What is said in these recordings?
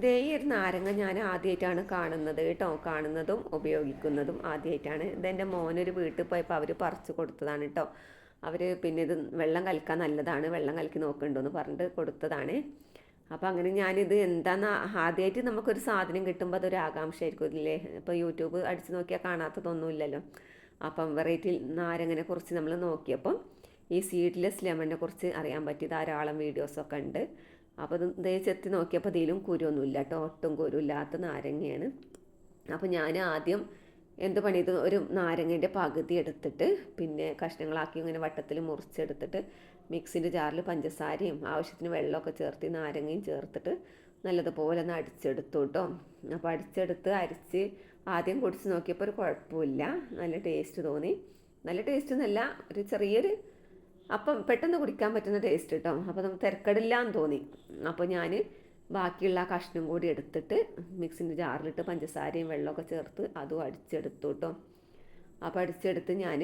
ദേ ഈ ഒരു നാരങ്ങ ഞാൻ ആദ്യമായിട്ടാണ് കാണുന്നത് കേട്ടോ. കാണുന്നതും ഉപയോഗിക്കുന്നതും ആദ്യമായിട്ടാണ് ഇതെന്റെ മോനൊരു വീട്ടിൽ പോയപ്പോൾ അവർ പറിച്ച് കൊടുത്തതാണ് കേട്ടോ. അവർ പിന്നെ ഇത് വെള്ളം കലക്കാൻ നല്ലതാണ് വെള്ളം കലക്കി നോക്കണ്ടെന്ന് പറഞ്ഞിട്ട് കൊടുത്തതാണ്. അപ്പോൾ അങ്ങനെ ഞാനിത് എന്താന്ന് ആദ്യമായിട്ട് നമുക്കൊരു സാധനം കിട്ടുമ്പോൾ അതൊരു ആകാംക്ഷയായിരിക്കും ഇല്ലേ? ഇപ്പോൾ യൂട്യൂബ് അടിച്ച് നോക്കിയാൽ കാണാത്തതൊന്നുമില്ലല്ലോ. അപ്പം വെറൈറ്റി നാരങ്ങനെ കുറിച്ച് നമ്മൾ നോക്കിയപ്പം ഈ സീഡ്ലെസ് ലെമണിനെ കുറിച്ച് അറിയാൻ പറ്റി ധാരാളം വീഡിയോസൊക്കെ ഉണ്ട്. അപ്പോൾ ഇത് ദേ ചെത്തി നോക്കിയപ്പോൾ ഇതിലും കുരുവൊന്നുമില്ല കേട്ടോ. ഒട്ടും കുരുവില്ലാത്ത നാരങ്ങയാണ്. അപ്പോൾ ഞാൻ ആദ്യം എന്ത് പണി ഇത് ഒരു നാരങ്ങേന്റെ പകുതി എടുത്തിട്ട് പിന്നെ കഷ്ണങ്ങളാക്കി ഇങ്ങനെ വട്ടത്തിൽ മുറിച്ചെടുത്തിട്ട് മിക്സിന്റെ ജാറിൽ പഞ്ചസാരയും ആവശ്യത്തിന് വെള്ളമൊക്കെ ചേർത്ത് നാരങ്ങയും ചേർത്തിട്ട് നല്ലതുപോലെ ഒന്ന് അടിച്ചെടുത്തു കേട്ടോ. അപ്പോൾ അടിച്ചെടുത്ത് അരിച്ച് ആദ്യം കുടിച്ച് നോക്കിയപ്പോൾ ഒരു കുഴപ്പമില്ല. നല്ല ടേസ്റ്റ് തോന്നി. നല്ല ടേസ്റ്റ് എന്നല്ല ഒരു ചെറിയൊരു അപ്പം പെട്ടെന്ന് കുടിക്കാൻ പറ്റുന്ന ടേസ്റ്റ് കേട്ടോ അപ്പോൾ നമുക്ക് തിരക്കടില്ല എന്ന് തോന്നി. അപ്പോൾ ഞാൻ ബാക്കിയുള്ള കഷ്ണം കൂടി എടുത്തിട്ട് മിക്സിന്റെ ജാറിലിട്ട് പഞ്ചസാരയും വെള്ളമൊക്കെ ചേർത്ത് അതും അടിച്ചെടുത്തു കേട്ടോ അപ്പോൾ അടിച്ചെടുത്ത് ഞാൻ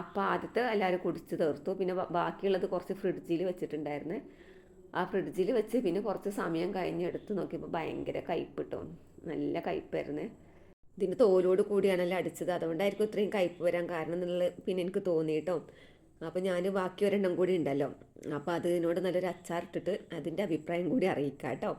അപ്പം ആദ്യത്തെ എല്ലാവരും കുടിച്ച് തീർത്തു. പിന്നെ ബാക്കിയുള്ളത് കുറച്ച് ഫ്രിഡ്ജിൽ വെച്ചിട്ടുണ്ടായിരുന്നു. ആ ഫ്രിഡ്ജിൽ വെച്ച് പിന്നെ കുറച്ച് സമയം കഴിഞ്ഞ് എടുത്ത് നോക്കിയപ്പോൾ ഭയങ്കര കയ്പ്പ് കിട്ടും നല്ല കയ്പായിരുന്നു ഇതിന്റെ തോലോട് കൂടിയാണല്ലോ അടിച്ചത്. അതുകൊണ്ടായിരിക്കും ഇത്രയും കയ്പ്പ് വരാൻ കാരണം എന്നുള്ളത് പിന്നെ എനിക്ക് തോന്നി കേട്ടോ അപ്പോൾ ഞാൻ ബാക്കി ഒരെണ്ണം കൂടി ഉണ്ടല്ലോ. അപ്പോൾ അതിനോട് നല്ലൊരു അച്ചാർ ഇട്ടിട്ട് അതിന്റെ അഭിപ്രായം കൂടി അറിയിക്കാം കേട്ടോ